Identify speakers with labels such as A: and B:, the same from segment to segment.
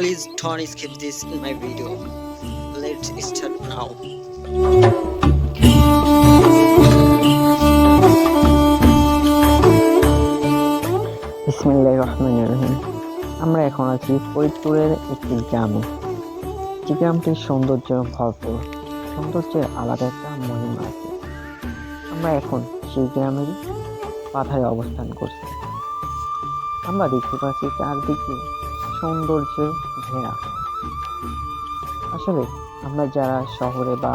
A: Please don't skip this in my video. Let's start now. আমরা এখন আছি ফরিদপুরের একটি গ্রামে। যে গ্রামটির সৌন্দর্য ভরপুর। সৌন্দর্যের আলাদা একটা মহিমা আছে। আমরা এখন সেই গ্রামের পাথায় অবস্থান করছি। আমরা দেখতে পাচ্ছি চারদিকে সৌন্দর্যে ঘেরা আসলে আমরা যারা শহরে বা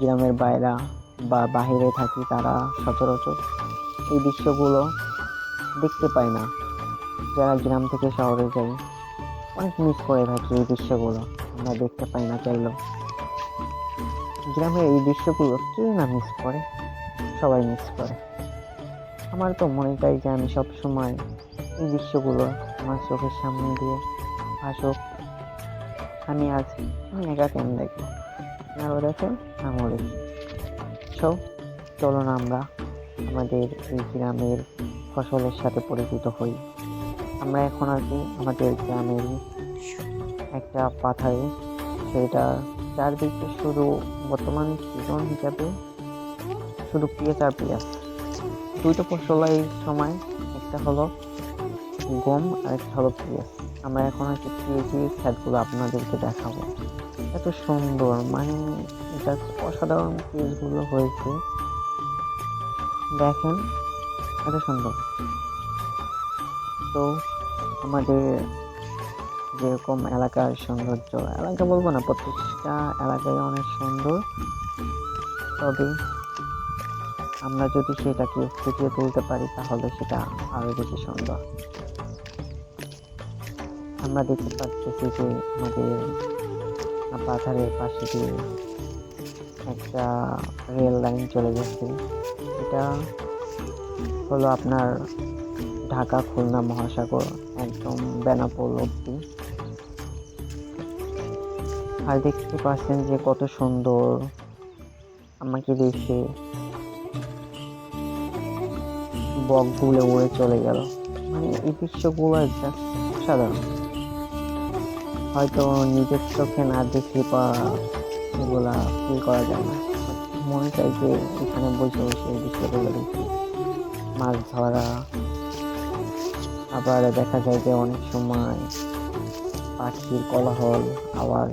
A: গ্রামের বাইরা বা বাহিরে থাকি, তারা সচরাচর এই দৃশ্যগুলো দেখতে পাই না। যারা গ্রাম থেকে শহরে যাই অনেক মিস করে থাকি এই দৃশ্যগুলো। আমরা দেখতে পাই না চাইলেও। গ্রামের এই দৃশ্যগুলো কেউ না মিস করে? সবাই মিস করে। আমার তো মনে চাই যে আমি সবসময় এই দৃশ্যগুলো আমার চোখের সামনে দিয়ে আসুক আমি আমি একা কেন দেখব? আপনারাও দেখেন আমিও দেখি সো চলুন আমরা আমাদের এই গ্রামের ফসলের সাথে পরিচিত হই। আমরা এখন আছি আমাদের গ্রামের একটা পাথারে। সেটা চারদিকে শুধু বর্তমান সিজন হিসাবে শুধু পেঁয়াজ আর পেঁয়াজ দুইটা ফসল এই সময়, একটা হলো গম আর একটা হলো পেঁয়াজ আমরা এখন আছি পেঁয়াজের ক্ষেতগুলো আপনাদেরকে দেখাবো। এত সুন্দর মানে এটা অসাধারণ পেঁয়াজগুলো হয়েছে। দেখেন, এত সুন্দর। তো আমাদের যেরকম এলাকার সৌন্দর্য, এলাকা বলব না, প্রত্যেকটা এলাকায় অনেক সুন্দর। তবে আমরা যদি সেটাকে ফুটিয়ে তুলতে পারি, তাহলে সেটা আরও বেশি সুন্দর। আমরা দেখতে পাচ্ছি যে আমাদের পাথারের পাশে দিয়ে একটা রেল লাইন চলে গেছে। এটা হলো আপনার ঢাকা খুলনা মহাসাগর, একদম বেনাপোল অব্দি আর দেখতে পাচ্ছেন যে কত সুন্দর আমাকে দেখে বকগুলো উড়ে চলে গেল। মানে এই দৃশ্যগুলো জাস্ট অসাধারণ হয়তো নিজের চোখে না দেখে বা এগুলা ফিল করা যায় না। মনে চাই যে এখানে বসে বসে এই দৃশ্যগুলো দেখি। মাছ ধরা, আবার দেখা যায় যে অনেক সময় পাখির কোলাহল আবার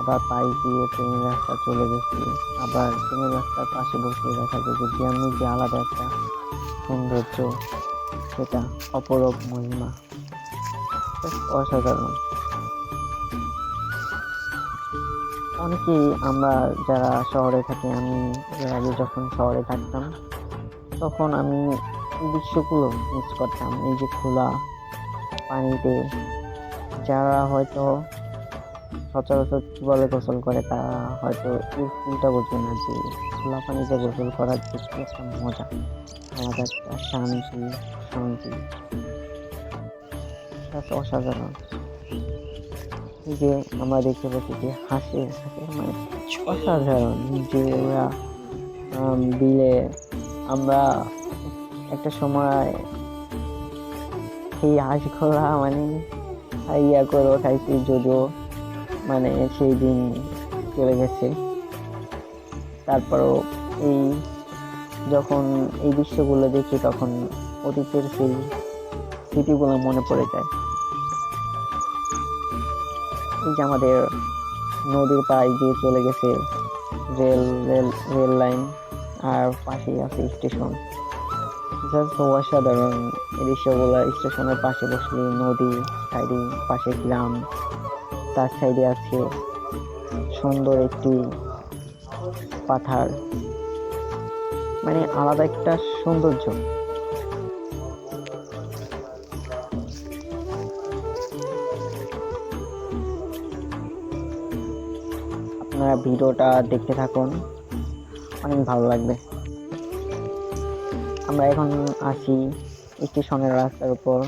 A: আবার পাই দিয়ে ট্রেনের রাস্তা চলে গেছি, আবার ট্রেনের রাস্তার পাশে বসে দেখা যায় যে গ্রামের যে আলাদা একটা সৌন্দর্য, সেটা অপরূপ মহিমা। অসাধারণ। অনেকেই আমরা যারা শহরে থাকি, আমি এর আগে যখন শহরে থাকতাম, তখন আমি দৃশ্যগুলো মিস করতাম। এই যে খোলা পানিতে, যারা হয়তো সচরাচর কী বলে গোসল করে তারা হয়তো এই ফুলটা বোঝে না যে খোলা পানিতে গোসল করার যে একটা মজা। আলাদা একটা শান্তি। শান্তি অসাধারণ। যে আমরা দেখতে পাচ্ছি যে হাসে হাসে মানে অসাধারণ যে ওরা বিলে আমরা একটা সময় সেই হাঁসগুলা মানে ইয়া করে খাইছি যদিও মানে সেই দিন চলে গেছে। তারপরও এই যখন এই দৃশ্যগুলো দেখি তখন অতীতের সেই স্মৃতিগুলো মনে পড়ে যায়। এই যে আমাদের নদীর পাড় দিয়ে চলে গেছে রেল রেল রেল লাইন আর পাশেই আছে স্টেশন। জাস্ট অসাধারণ এই দৃশ্যগুলো, স্টেশনের পাশে বসলে নদী সাইডে পাশে গ্রাম। তার সাইডে আছে সুন্দর একটি পাথার। মানে আলাদা একটা সৌন্দর্য। আপনারা ভিডিওটা দেখতে থাকুন। অনেক ভালো লাগবে। আমরা এখন আসি একটি স্টেশনের রাস্তার উপর।